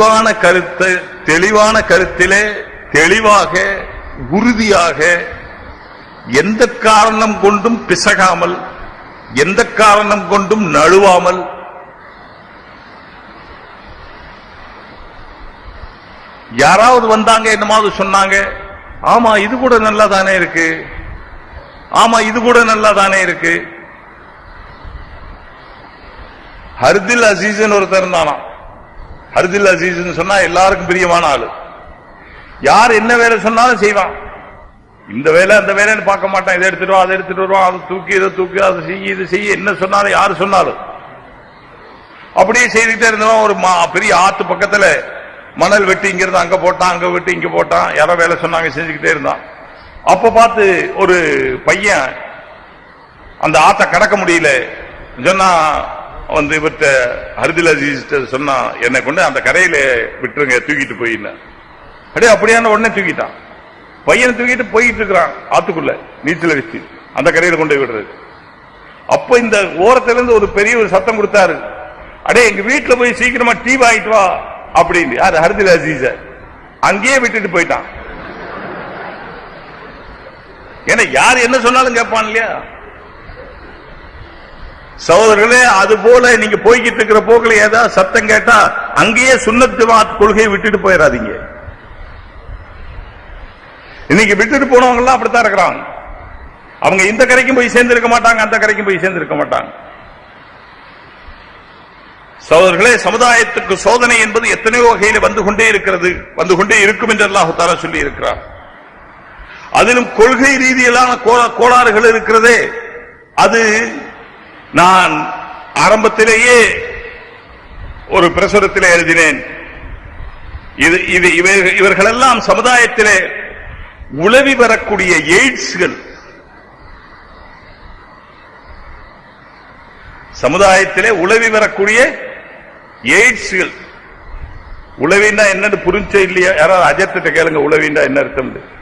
தெளிவான கருத்து தெளிவான கருத்திலே தெளிவாக உறுதியாக எந்த காரணம் கொண்டும் பிசகாமல் எந்த காரணம் கொண்டும் நழுவாமல் யாராவது வந்தாங்க என்னமாவது சொன்னாங்க ஆமா இது கூட நல்லா தானே இருக்கு ஆமா இது கூட நல்லா தானே இருக்கு. ஹர்தில் அசீசன் ஒருத்தர் இருந்தானா ஹர்தில் அசீஸ்னு சொன்னா எல்லாருக்கும் பிரியமான ஆளு. யார் என்ன வேலை சொன்னாலும் செய்வான். இந்த வேலை அந்த வேலைன்னு பார்க்க மாட்டான். இதை எடுத்துட்டு அதை எடுத்துட்டு வருவான். அதை தூக்கி இதை தூக்கி அதை செய்ய இது செய்ய என்ன சொன்னாலும் யாரு சொன்னாலும். அப்படியே செய்துட்டே இருந்தவன் ஒரு மா- பெரிய ஆத்து பக்கத்துல மணல் வெட்டி இங்க இருந்து அங்க போட்டான் அங்க வெட்டி இங்க போட்டான். யாரோ வேலை சொன்னாங்க செஞ்சுக்கிட்டே இருந்தான். அப்ப பார்த்து ஒரு பையன் அந்த ஆத்த கடக்க முடியல. சொன்னா வந்து இவர்கிட்ட அருதில் சொன்னா என்னை கொண்டு அந்த கரையில விட்டுருங்க தூக்கிட்டு போயின்னு. அப்படியே அப்படியான உடனே தூக்கிட்டான். பையனை தூக்கிட்டு போயிட்டு இருக்கிறான் ஆத்துக்குள்ள நீச்சல் வச்சு. அந்த கரையில கொண்டு போய் விடுறது. அப்ப இந்த ஓரத்துல இருந்து ஒரு பெரிய ஒரு சத்தம் கொடுத்தாரு. அடே எங்க வீட்டுல போய் சீக்கிரமா டீ வாங்கிட்டு வா அப்படின்னு. யாரு? ஹரிதில் அசீஸ. அங்கேயே விட்டுட்டு போயிட்டான். ஏன்னா யார் என்ன சொன்னாலும் கேட்பான் இல்லையா? சகோதரர்களே அது போல நீங்க போய்கிட்டு இருக்கிற போக்குல ஏதாவது சத்தம் கேட்டா அங்கேயே சுண்ணத்து ஜமாத் கொள்கையை விட்டுட்டு போயிடாதீங்க இன்னைக்கு விட்டுட்டு போனவங்க எல்லாம் அப்படித்தான் இருக்கிறாங்க. அவங்க இந்த கரைக்கும் போய் சேர்ந்திருக்க மாட்டாங்க அந்த கரைக்கும் போய் சேர்ந்திருக்க மாட்டாங்க. சகோதரர்களே சமுதாயத்துக்கு சோதனை என்பது எத்தனையோ வகையில் வந்து கொண்டே இருக்கிறது வந்து கொண்டே இருக்கும் என்று அல்லாஹு சொல்லி இருக்கிறார் அதிலும் கொள்கை ரீதியிலான கோ- கோளாறுகள் இருக்கிறதே அது நான் ஆரம்பத்திலேயே ஒரு பிரசுரத்திலே எழுதினேன். இது இது இவர்களெல்லாம் சமுதாயத்திலே உளவி வரக்கூடிய எய்ட்ஸ்கள். சமுதாயத்திலே உளவி வரக்கூடிய எய்ட்ஸ்கள். உளவின்னா என்னன்னு புரிஞ்ச இல்லையா? யாராவது அஜத்திட்ட கேளுங்க உளவின்னா என்ன அர்த்தம்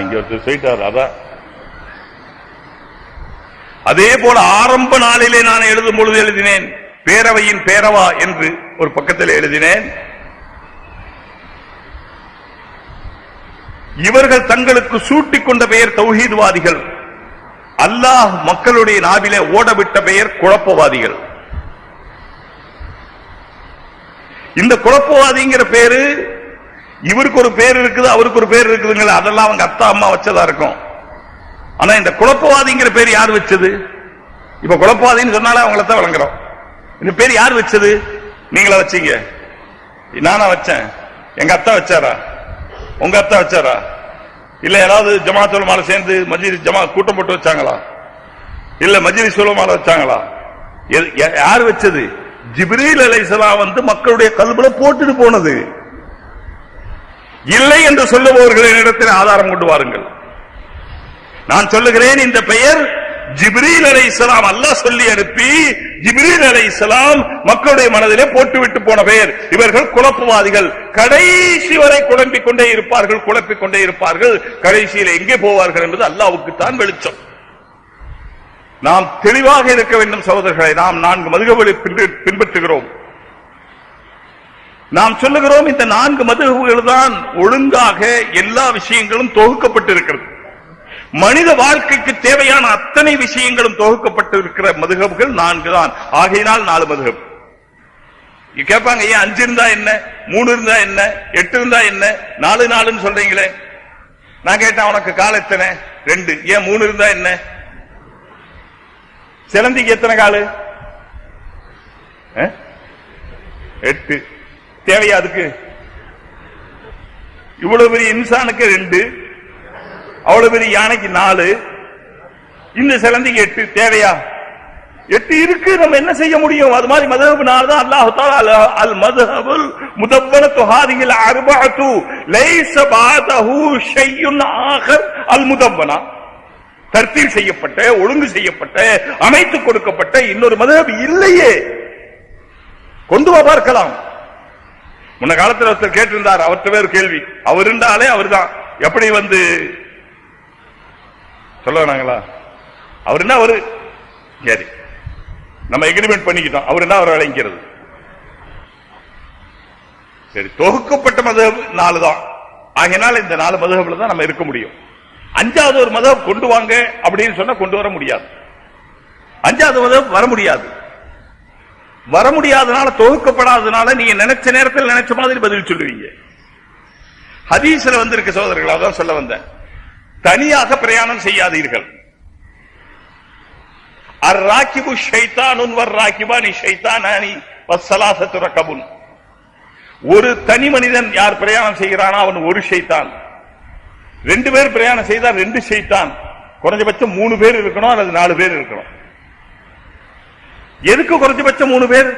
இங்க ஒருத்தர் சொல்லிட்டார் அதான். அதே போல ஆரம்ப நாளிலே நான் எழுதும் பொழுது எழுதினேன் பேரவையின் பேரவா என்று ஒரு பக்கத்தில் எழுதினேன். இவர்கள் தங்களுக்கு சூட்டிக் கொண்ட பெயர் தௌஹீத்வாதிகள். அல்லாஹ் மக்களுடைய நாவிலே ஓடவிட்ட பெயர் குழப்பவாதிகள். இந்த குழப்பவாதிங்கிற பேரு இவருக்கு ஒரு பேர் இருக்குது அவருக்கு ஒரு பேர் இருக்குதுங்களா அதெல்லாம் அவங்க அத்தா அம்மா வச்சதா இருக்கும். ஆனா இந்த குழப்பவாதிங்கிற பேர் யார் வச்சது? இப்ப குழப்பவாதின்னு சொன்னாலே அவங்கள தான் வழங்குறோம் இந்த பேர் யார் வச்சது? நீங்களா வச்சீங்க. நானா வச்சேன். எங்க அத்தா வச்சாரா? உங்க அத்தா வச்சாரா? இல்ல ஏதாவது ஜமா மாலை சேர்ந்து மஜித் ஜமா கூட்டம் போட்டு வச்சாங்களா? இல்ல மஜிலி சுலமால வச்சாங்களா? யார் வச்சது? ஜிப்ரீல் அலைசலா வந்து மக்களுடைய கல்புல போட்டுட்டு போனது. இல்லை என்று சொல்லுபவர்களிடத்தில் ஆதாரம் கொண்டு வாருங்கள். நான் சொல்லுகிறேன் இந்த பெயர் ஜிப்ரீல் அலைஹிஸ்ஸலாம் அல்லாஹ் சொல்லி அனுப்பி ஜிப்ரீல் அலைஹிஸ்ஸலாம் மக்களுடைய மனதிலே போட்டுவிட்டு போன பெயர். இவர்கள் குழப்பவாதிகள். கடைசி வரை குழம்பிக் கொண்டே இருப்பார்கள் குழப்பிக் கொண்டே இருப்பார்கள். கடைசியில் எங்கே போவார்கள் என்பது அல்லாவுக்கு தான் வெளிச்சம். நாம் தெளிவாக இருக்க வேண்டும் சகோதரர்களை. நாம் நான்கு மதுககளை பின்பற்றுகிறோம். நாம் சொல்லுகிறோம் இந்த நான்கு மதுகுகள் தான் ஒழுங்காக எல்லா விஷயங்களும் தொகுக்கப்பட்டிருக்கிறது. மனித வாழ்க்கைக்கு தேவையான அத்தனை விஷயங்களும் தொகுக்கப்பட்டிருக்கிற மதுகபுகள் நான்கு தான் ஆகையினால் நாலு மதுகப். இங்க கேட்பாங்க ஏன் அஞ்சு இருந்தா என்ன? மூணு இருந்தா என்ன? எட்டு இருந்தா என்ன? நாலு நாலுன்னு சொல்றீங்களே. நான் கேட்டேன் உனக்கு கால் எத்தனை? ரெண்டு. ஏன் மூணு இருந்தா என்ன? சிலந்திக்கு எத்தனை காலு? அஹ்? எட்டு. தேவையா அதுக்கு? இவ்வளவு பெரிய இன்சானுக்கு ரெண்டு அவ்வளவு பெரிய யானைக்கு நாலு. இந்த சிலந்திக்கு எட்டு தேவையா? எட்டு இருக்கு நம்ம என்ன செய்ய முடியும்? அது மாதிரி மதஹப்னால தான் அல்லாஹ் தஆலா அல் மதஹபுல் முதவ்வனத்து ஹாதிஹில் அர்பஅத்து. லைஸ பாதஹு ஷையுன் ஆகர். அல் முதப்பனா தர்த்தீர் செய்யப்பட்ட ஒழுங்கு செய்யப்பட்ட அமைத்து கொடுக்கப்பட்ட இன்னொரு மதஹப் இல்லையே. கொண்டு வா பார்க்கலாம். முன்ன காலத்துல ஒருத்தர் கேட்டிருந்தார் அவர்கிட்ட பேர் கேள்வி. அவர் இருந்தாலே அவர்தான். எப்படி வந்து சொல்ல வேணாங்களா அவர் என்ன அவரு சரி. நம்ம எக்ரிமெண்ட் பண்ணிக்கிட்டோம். அவர் என்ன அவர் விளங்கிறது சரி தொகுக்கப்பட்ட மதம் நாலு தான் ஆகையினால இந்த நாலு மதகுல தான் நம்ம இருக்க முடியும். அஞ்சாவது ஒரு மதம் கொண்டு வாங்க அப்படின்னு சொன்னா கொண்டு வர முடியாது. அஞ்சாவது மதம் வர முடியாது. வர முடியாதனால தொகுக்கப்படாதனால நீங்க நினைச்ச நேரத்தில் நினைச்ச மாதிரி பதில் சொல்லுவீங்க. ஹதீஸ்ல வந்திருக்க சோதரர்கள் அதான் சொல்ல வந்தேன். தனியாக பிரயாணம் செய்யாதீர்கள். அர் ராக்கிபு ஷைத்தானுன் வர் ராக்கிபானி ஷைத்தானானி வஸ்ஸலாசத்து கபுன் ஒரு தனி மனிதன் யார் பிரயாணம் செய்கிறானோ அவன் ஒரு ஷைத்தான். ரெண்டு பேர் பிரயாணம் செய்தால் ரெண்டு ஷைத்தான். குறைஞ்சபட்சம் மூணு பேர் இருக்கணும் அல்லது நாலு பேர் இருக்கணும். எதுக்கு குறைஞ்சபட்சம் மூணு பேர்?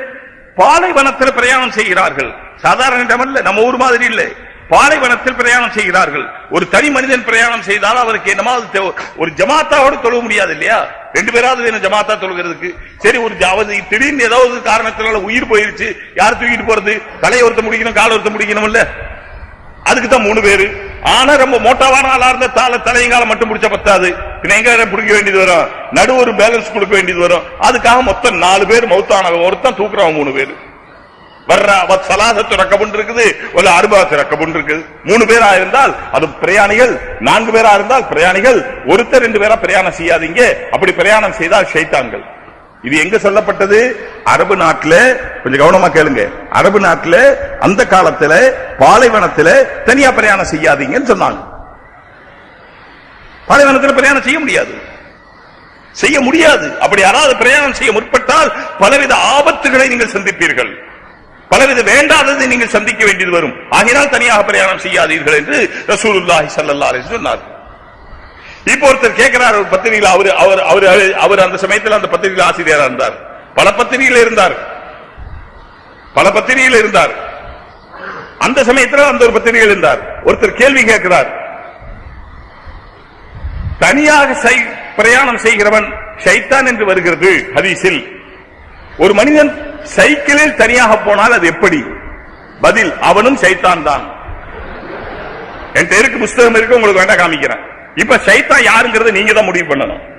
பாலைவனத்தில் பிரயாணம் செய்கிறார்கள். சாதாரண இடமல்ல நம்ம ஊர் மாதிரி இல்லை. பாலைவனத்தில் பிரயாணம் செய்கிறார்கள். ஒரு தனி மனிதன் பிரயாணம் செய்தால் அவருக்கு என்னமாவது ஒரு ஜமாத்தாவோடு தொழுக முடியாது இல்லையா? ரெண்டு பேராவது வேணும் ஜமாத்தா தொழுகிறதுக்கு? சரி ஒரு ஜாவது திடீர்னு ஏதாவது காரணத்தினால உயிர் போயிருச்சு. யார் தூக்கிட்டு போறது? தலையை ஒருத்த முடிக்கணும் கால் ஒருத்த முடிக்கணும் இல்ல அதுக்கு தான் மூணு பேரு. ஆனா ரொம்ப மோட்டாவான ஆளா இருந்த தாள தலையங்காலம் மட்டும் பிடிச்ச பத்தாது. பின்ன எங்க பிடிக்க வேண்டியது வரும். நடு ஒரு பேலன்ஸ் கொடுக்க வேண்டியது வரும். அதுக்காக மொத்தம் நாலு பேர் மௌத்தான ஒருத்தன் தூக்குறவன் மூணு பேர். வர்றா வத் சலாசத்து ரக்கபுன் இருக்குது. ஒரு அறுபாத்து ரக்கபுன் இருக்குது. மூணு பேரா இருந்தால் அது பிரயாணிகள் நான்கு பேரா இருந்தால் பிரயாணிகள். ஒருத்தர் ரெண்டு பேரா பிரயாணம் செய்யாதீங்க. அப்படி பிரயாணம் செய்தால் ஷைத்தான்கள். இது எங்க சொல்லப்பட்டது? அரபு நாட்டுல கொஞ்சம் கவனமா கேளுங்க. அரபு நாட்டுல அந்த காலத்துல பாலைவனத்துல தனியா பிரயாணம் செய்யாதீங்கன்னு சொன்னாங்க. பாலைவனத்துல பிரயாணம் செய்ய முடியாது. செய்ய முடியாது. அப்படி யாராவது பிரயாணம் செய்ய முற்பட்டால் பலவித ஆபத்துகளை நீங்கள் சந்திப்பீர்கள். பலவித வேண்டாததை நீங்கள் சந்திக்க வேண்டியது வரும். ஆகினால் தனியாக பிரயாணம் செய்யாதீர்கள் என்று ரசூலுல்லாஹி ஸல்லல்லாஹு சொன்னார் இப்போ ஒருத்தர் கேட்கிறார் ஒரு பத்திரிகையில் அவர் அவர் அவர் அவர் அந்த சமயத்தில் அந்த பத்திரிகையில் ஆசிரியராக இருந்தார். பல பத்திரிகையில் இருந்தார். பல பத்திரிகையில் இருந்தார். அந்த சமயத்தில் அந்த ஒரு பத்திரிகையில் இருந்தார். ஒருத்தர் கேள்வி கேட்கிறார். தனியாக பிரயாணம் செய்கிறவன் ஷைத்தான் என்று வருகிறது ஹதீஸில். ஒரு மனிதன் சைக்கிளில் தனியாக போனால் அது எப்படி? பதில் அவனும் சைத்தான் தான். என்கிட்ட இருக்கு புஸ்தகம் இருக்கு உங்களுக்கு வேண்டாம் காமிக்கிறேன். இப்ப சைத்தா யாருங்கிறத நீங்க தான் முடிவு பண்ணணும்.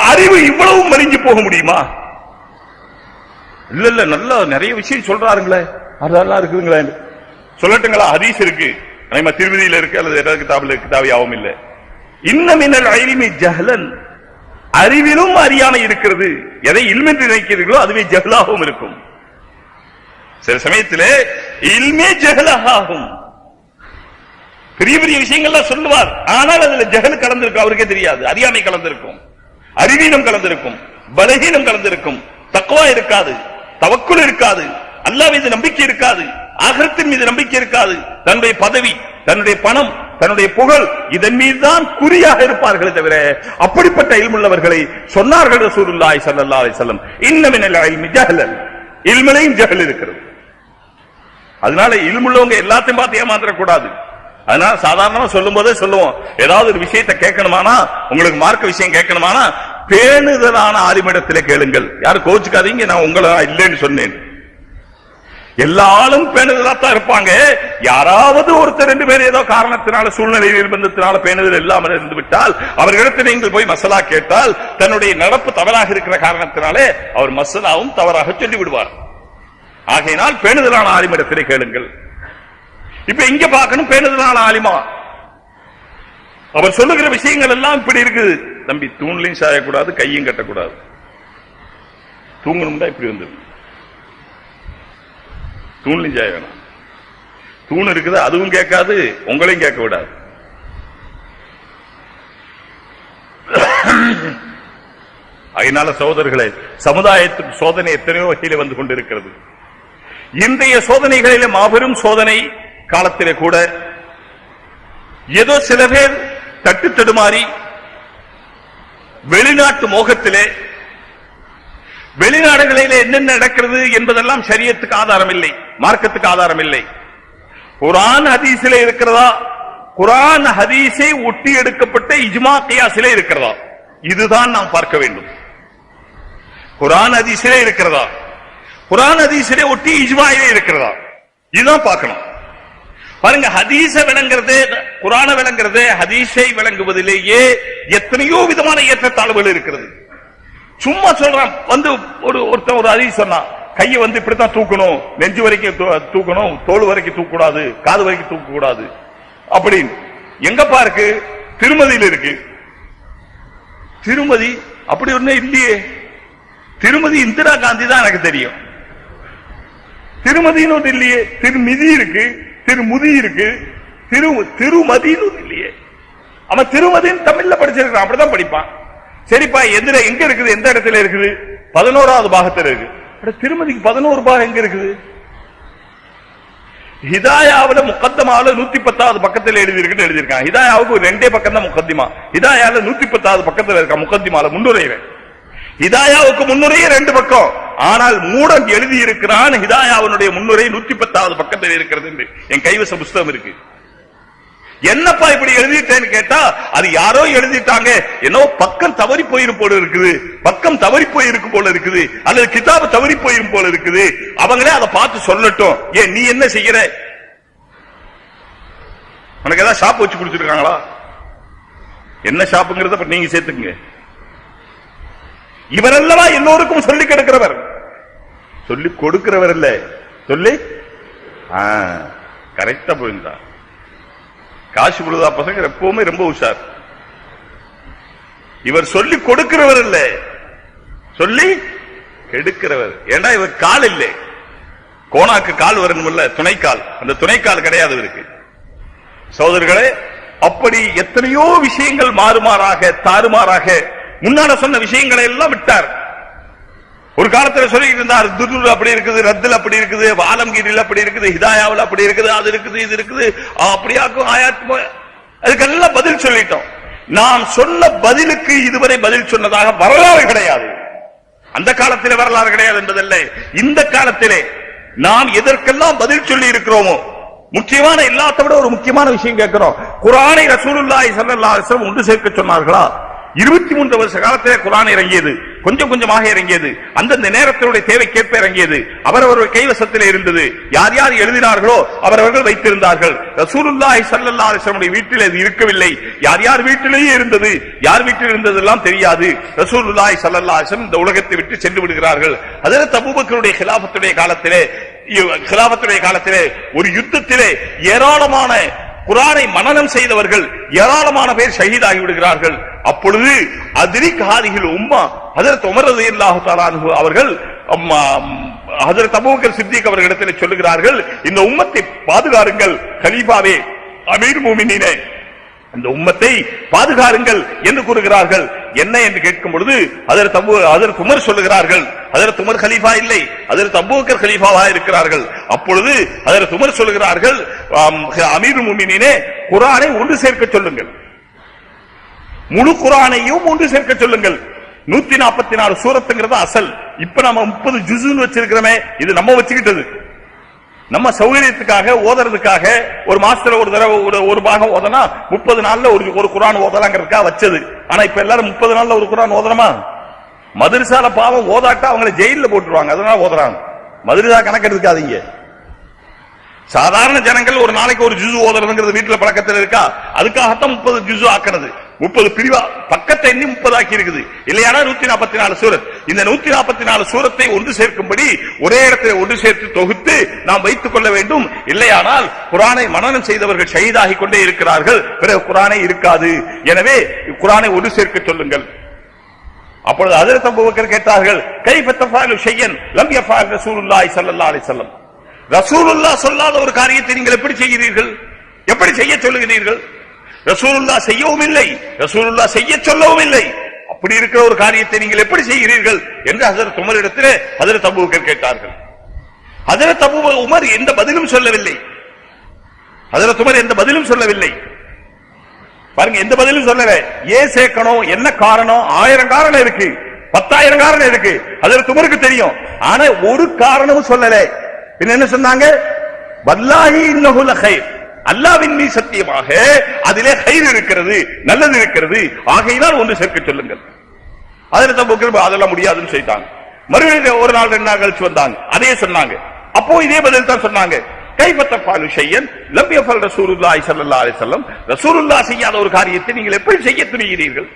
அறிவு இவ்வளவு மறிஞ்சு போக முடியுமா? இல்ல இல்ல நல்லா நிறைய விஷயம் சொல்றாருங்களே. அதெல்லாம் இருக்குதுங்களே. சொல்லட்டுங்களா? ஹதீஸ் இருக்கு. நம்ம இருக்கு அல்லது ஏதாவது கிதாபில் ஆகும் இல்லை. இன்னமின்னல் ஐலிமி ஜஹலன். அறிவிலும் அறியாமை இருக்கிறது. எதை இல்மென்று நினைக்கிறீர்களோ அதுவே ஜஹலாகவும் இருக்கும். சில சமயத்திலே இல்மே ஜஹலாகும். பெரிய பெரிய விஷயங்கள்லாம் சொல்லுவார். ஆனால் அதுல ஜெகல் கலந்திருக்கும் அவருக்கே தெரியாது. அறியாமை கலந்திருக்கும். அறிவீனம் கலந்திருக்கும். பலகீனம் கலந்திருக்கும். தக்குவா இருக்காது. தவக்குள் இருக்காது. அல்லாஹ் மீது நம்பிக்கை இருக்காது. ஆகரத்தின் மீது நம்பிக்கை இருக்காது. தன்னுடைய பதவி தன்னுடைய பணம் தன்னுடைய புகழ் இதன் மீதுதான் குறியாக இருப்பார்களே தவிர அப்படிப்பட்ட இல்முள்ளவர்களை சொன்னார்கள் ரசூலுல்லாய் சல்லா அலைஹி வஸல்லம். இன்னமினல் இல்மி ஜஹலன். இல்மிலையும் இருக்கிறது. அதனால இல்முள்ளவங்க எல்லாத்தையும் பார்த்து ஏமாந்துட கூடாது அதனால சாதாரணமா சொல்லும் போதே சொல்லுவோம். ஏதாவது ஒரு விஷயத்தை கேட்கணுமானா உங்களுக்கு மார்க்க விஷயம் கேட்கணுமானா பேணுதலான ஆரிமிடத்திலே கேளுங்கள். யாரும் கோச்சுக்காதீங்க நான் உங்களை இல்லைன்னு சொன்னேன். எல்லாரும் பேணுதலா தான் இருப்பாங்க. யாராவது ஒருத்தர் ரெண்டு பேர் ஏதோ காரணத்தினால சூழ்நிலை நிர்பந்தத்தினால பேணுதல் இல்லாமல் இருந்து விட்டால் அவர்களிடத்தில் நீங்கள் போய் மசலா கேட்டால் தன்னுடைய நடப்பு தவறாக இருக்கிற காரணத்தினாலே அவர் மசலாவும் தவறாக சொல்லி விடுவார் ஆகையினால் பேணுதலான ஆரிமிடத்திலே கேளுங்கள். இப்ப இங்க பார்க்கணும் பேணுதலான ஆலிமா. அவர் சொல்லுகிற விஷயங்கள் எல்லாம் இப்படி இருக்குது. தம்பி தூண்லையும் சாயக்கூடாது கையும் கட்டக்கூடாது. தூங்கணும்னா இப்படி வந்துடும் தூண்லையும் சாய வேணாம். தூண் இருக்குது அதுவும் கேட்காது உங்களையும் கேட்க விடாது. அதனால சோதர்களே சமுதாயத்துக்கு சோதனை எத்தனையோ வகையில் வந்து கொண்டிருக்கிறது. இன்றைய சோதனைகளிலே மாபெரும் சோதனை காலத்திலே கூட ஏதோ சில பேர் தட்டு தடுமாறி வெளிநாட்டு மோகத்திலே வெளிநாடுகளிலே என்னென்ன நடக்கிறது என்பதெல்லாம் சரியத்துக்கு ஆதாரம் இல்லை மார்க்கத்துக்கு ஆதாரம் இல்லை குரான் ஹதீஸிலே இருக்கிறதா? குரான் ஹதீஸை ஒட்டி எடுக்கப்பட்ட இஜ்மா கியாசிலே இருக்கிறதா? இதுதான் நாம் பார்க்க வேண்டும். குரான் ஹதீஸிலே இருக்கிறதா? குரான் ஹதீஸிலே ஒட்டி இஜ்மாயிலே இருக்கிறதா? இதுதான் பார்க்கணும். பாருங்க ஹதீச விளங்குறது குரான விளங்குறது ஹதீஸை விளங்குவதிலேயே எத்தனையோ விதமான ஏற்றத்தாழ்வுகள் இருக்கிறது. சும்மா சொல்றான் வந்து ஒரு ஒருத்தன் ஒரு ஹதீஸ் சொன்னான் கையை வந்து இப்படித்தான் தூக்கணும் நெஞ்சு வரைக்கும் தூ- தூக்கணும் தோல் வரைக்கும் தூக்க கூடாது காது வரைக்கும் தூக்க கூடாது அப்படின்னு. எங்கப்பா இருக்கு? திருமதியில இருக்கு. திருமதி அப்படி ஒண்ணு இல்லையே. திருமதி இந்திரா காந்தி தான் எனக்கு தெரியும். திருமதின்னு ஒன்று இல்லையே. திருமிதி இருக்கு. திருமுதி இருக்கு. திரு திருமதின்னு இல்லையே. அவன் திருமதின்னு தமிழ்ல படிச்சிருக்கான் அப்படிதான் படிப்பான். சரிப்பா எதிர எங்க இருக்குது? எந்த இடத்துல இருக்குது? பதினோராவது பாகத்தில் இருக்கு. திருமதிக்கு பதினோரு பாகம் எங்க இருக்குது? ஹிதாயாவுல முக்கத்தமாவுல நூத்தி பத்தாவது பக்கத்தில் எழுதியிருக்குன்னு எழுதியிருக்கான். ஹிதாயாவுக்கு ரெண்டே பக்கம் தான் முக்கத்திமா ஹிதாயால நூத்தி பத்தாவது பக்கத்தில் இருக்கான் முக்கத்திமால முன்னுரைவேன் ஹிதாயாவுக்கு முன்னுரையே ரெண்டு பக்கம். ஆனால் மூடன் எழுதி இருக்கிறான் ஹிதாயாவுடைய முன்னுரை நூத்தி பத்தாவது பக்கத்தில் இருக்கிறது என்று. என் கைவச புஸ்தகம் இருக்கு. என்னப்பா இப்படி எழுதிட்டேன்னு கேட்டா அது யாரோ எழுதிட்டாங்க. என்னோ பக்கம் தவறி போயிரும் போல இருக்குது. பக்கம் தவறி போயிருக்கு போல இருக்குது. அல்லது கிதாபு தவறி போயிரும் போல இருக்குது. அவங்களே அதை பார்த்து சொல்லட்டும். ஏன் நீ என்ன செய்யற? உனக்கு ஏதாவது ஷாப் வச்சு கொடுத்துருக்காங்களா என்ன ஷாப்புங்கிறத நீங்க சேர்த்துக்குங்க. இவரல்லவா எல்லோருக்கும் சொல்லி கிடக்கிறவர். சொல்லி. கொடுக்கிறவர் இல்ல சொல்லி கரெக்டா போயிருந்தா. காசு கொடுதா பசங்க எப்பவுமே ரொம்ப உஷார். இவர் சொல்லி கொடுக்கிறவர் இல்ல சொல்லி கெடுக்கிறவர். ஏண்டா இவர் கால் இல்லை? கோணாக்கு கால் வரணும்ல துணைக்கால். அந்த துணைக்கால் கிடையாது இவருக்கு. சோதர்களே அப்படி எத்தனையோ விஷயங்கள் மாறுமாறாக தாறுமாறாக முன்னால சொன்ன விஷயங்களை எல்லாம் விட்டார். ஒரு காலத்துல சொல்லிட்டு இருந்தார் துருர் அப்படி இருக்குது ரத்தில் அப்படி இருக்குது ஆலம்கீரில் அப்படி இருக்குது ஹிதாயாவில் அப்படி இருக்குது அது இருக்குது இது இருக்குது அப்படியாக்கும் ஆயாக்கும் அதுக்கெல்லாம் பதில் சொல்லிட்டோம். நாம் சொன்ன பதிலுக்கு இதுவரை பதில் சொன்னதாக வரலாறு கிடையாது. அந்த காலத்திலே வரலாறு கிடையாது என்பதல்ல. இந்த காலத்திலே நாம் எதற்கெல்லாம் பதில் சொல்லி இருக்கிறோமோ முக்கியமான எல்லாத்த விட ஒரு முக்கியமான விஷயம் கேட்கிறோம். குரானை ரசூலுல்லாய் சல்லா ஒன்று சேர்க்க சொன்னார்களா? இருபத்தி மூன்று வருஷ காலத்திலே குரான் இறங்கியது. கொஞ்சம் கொஞ்சமாக இறங்கியது. அந்தந்த நேரத்தினுடைய தேவைக்கேற்ப இறங்கியது. அவரவர் கைவசத்திலே இருந்தது. யார் யார் எழுதினார்களோ அவரவர்கள் வைத்திருந்தார்கள். ரசூலுல்லாஹி ஸல்லல்லாஹு அலிஸ்லமுடைய வீட்டில் அது இருக்கவில்லை. யார் யார் வீட்டிலேயே இருந்தது? யார் வீட்டில் இருந்ததெல்லாம் தெரியாது. ரசூலுல்லாஹி ஸல்லல்லாஹு அலிஸ்லம் இந்த உலகத்தை விட்டு சென்று விடுகிறார்கள். அதில் தபூபக்கருடைய கிலாபத்துடைய காலத்திலே கிலாபத்துடைய காலத்திலே ஒரு யுத்தத்திலே ஏராளமான குரானை மனனம் செய்தவர்கள் ஏராளமான பேர் ஷஹீதாகி விடுகிறார்கள். அப்பொழுது அதிரி ஹாதிகள் உம்மா ஹதரத் உமர் இல்லாஹு அவர்கள் அம்மா, ஹதரத் சித்திக் அவர்களிடத்தில் சொல்லுகிறார்கள் இந்த உம்மத்தை பாதுகாருங்கள் கலீஃபாவே அமீர் மூமினீனே. அந்த உம்மத்தை பாதுகாருங்கள் என்று கூறுகிறார்கள். என்ன என்று கேட்கும் பொழுது அதற்கு அபு அதற்கு உமர் சொல்லுகிறார்கள் அதற்கு உமர் கலீஃபா இல்லை அதற்கு அபூபக்கர் கலீஃபாவா இருக்கிறார்கள். அப்பொழுது அதற்கு உமர் சொல்லுகிறார்கள் அமீர் முமினினே குரானை ஒன்று சேர்க்க சொல்லுங்கள். முழு குரானையும் ஒன்று சேர்க்க சொல்லுங்கள். நூத்தி நாற்பத்தி நாலு சூரத்துங்கிறது அசல். இப்ப நம்ம முப்பது ஜுசுன்னு வச்சிருக்கிறோமே இது நம்ம வச்சுக்கிட்டது. நம்ம சௌகரியத்துக்காக ஓதுறதுக்காக ஒரு மாசத்துல ஒரு தடவை ஒரு ஒரு பாகம் ஓதனா முப்பது நாள்ல ஒரு ஒரு குரான் ஓதலாங்கிறதுக்காக வச்சது. ஆனா இப்ப எல்லாரும் முப்பது நாள்ல ஒரு குரான் ஓதணுமா? மதுரசால பாவம் ஓதாட்டா அவங்களை ஜெயில போட்டுருவாங்க. அதனால ஓதுறாங்க. மதுரசா கணக்கு எடுக்காதீங்க சாதாரண ஜனங்கள் ஒரு நாளைக்கு ஒரு ஜுசு ஓதுறதுங்கிறது வீட்டுல பழக்கத்தில் இருக்கா? அதுக்காகத்தான் முப்பது ஜுசு ஆக்குறது. முப்பது பிரிவா பக்கத்தை எண்ணி முப்பதாக்கி இருக்குது. இல்லையானா நூத்தி நாற்பத்தி நாலு சூரத். இந்த நூத்தி நாற்பத்தி நாலு சூரத்தை ஒன்று சேர்க்கும்படி ஒரே இடத்தில் ஒன்று சேர்த்து தொகுத்து நாம் வைத்துக் கொள்ள வேண்டும். இல்லையானால் குரானை மனனம் செய்தவர்கள் ஷஹீதாகி கொண்டே இருக்கிறார்கள். பிறகு குரானை இருக்காது. எனவே குரானை ஒன்று சேர்க்க சொல்லுங்கள். அப்பொழுது அதில் தம்புவக்கர் கேட்டார்கள் கைஃப தஃபாலு ஷையன் லம் யஃபால் ரசூலுல்லாஹி ஸல்லல்லாஹு அலைஹி வஸல்லம். ரசூலுல்லாஹ் சொல்லாத ஒரு காரியத்தை நீங்கள் எப்படி செய்கிறீர்கள்? எப்படி செய்ய சொல்லுகிறீர்கள்? ரசூலுல்லா செய்யவும் இல்லை ரசூலுல்லா செய்ய சொல்லவும் இல்லை அப்படி இருக்கிற ஒரு காரியத்தை நீங்கள் எப்படி செய்கிறீர்கள் என்று ஹஜரத் உமர் இடத்திலே ஹஜரத் அபூபக்கர் கேட்டார்கள். ஹஜரத் அபூ உமர் எந்த பதிலும் சொல்லவில்லை. ஹஜரத் உமர் எந்த பதிலும் சொல்லவில்லை. பாருங்க எந்த பதிலும் சொல்லல. ஏன் சேர்க்கணும் என்ன காரணம்? ஆயிரம் காரணம் இருக்கு. பத்தாயிரம் காரணம் இருக்கு. அதில் துமருக்கு தெரியும். ஆனா ஒரு காரணமும் சொல்லல. பின்ன என்ன சொன்னாங்க? வல்லாஹி இன்னஹுல ஹைர் அல்லாவின் மீ சத்தியமாக அதிலே கயிறு இருக்கிறது நல்லது இருக்கிறது. ஆகையினால் ஒன்று சேர்க்க சொல்லுங்கள். அதில் தம்பு அதெல்லாம் முடியாதுன்னு சொல்லிட்டாங்க. மறுபடியும் ஒரு நாள் ரெண்டு நாள் கழிச்சு வந்தாங்க. அதே சொன்னாங்க. அப்போ இதே பதில் தான் சொன்னாங்க. கைப்பற்றப்பாலு செய்யன் லம்பியஃபல் ரசூலுல்லாஹி ஸல்லல்லாஹு அலைஹி வஸல்லம். ரசூலுல்லாஹ் செய்யாத ஒரு காரியத்தை நீங்கள் எப்படி செய்ய துணிகிறீர்கள்?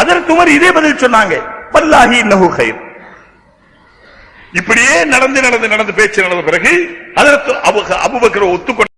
அதற்கு இதே பதில் சொன்னாங்க. வல்லாஹி நகு கைர். இப்படியே நடந்து நடந்து நடந்து பேச்சு நடந்த பிறகு அதற்கு அபுபக்கர் ஒத்துக்கொண்டு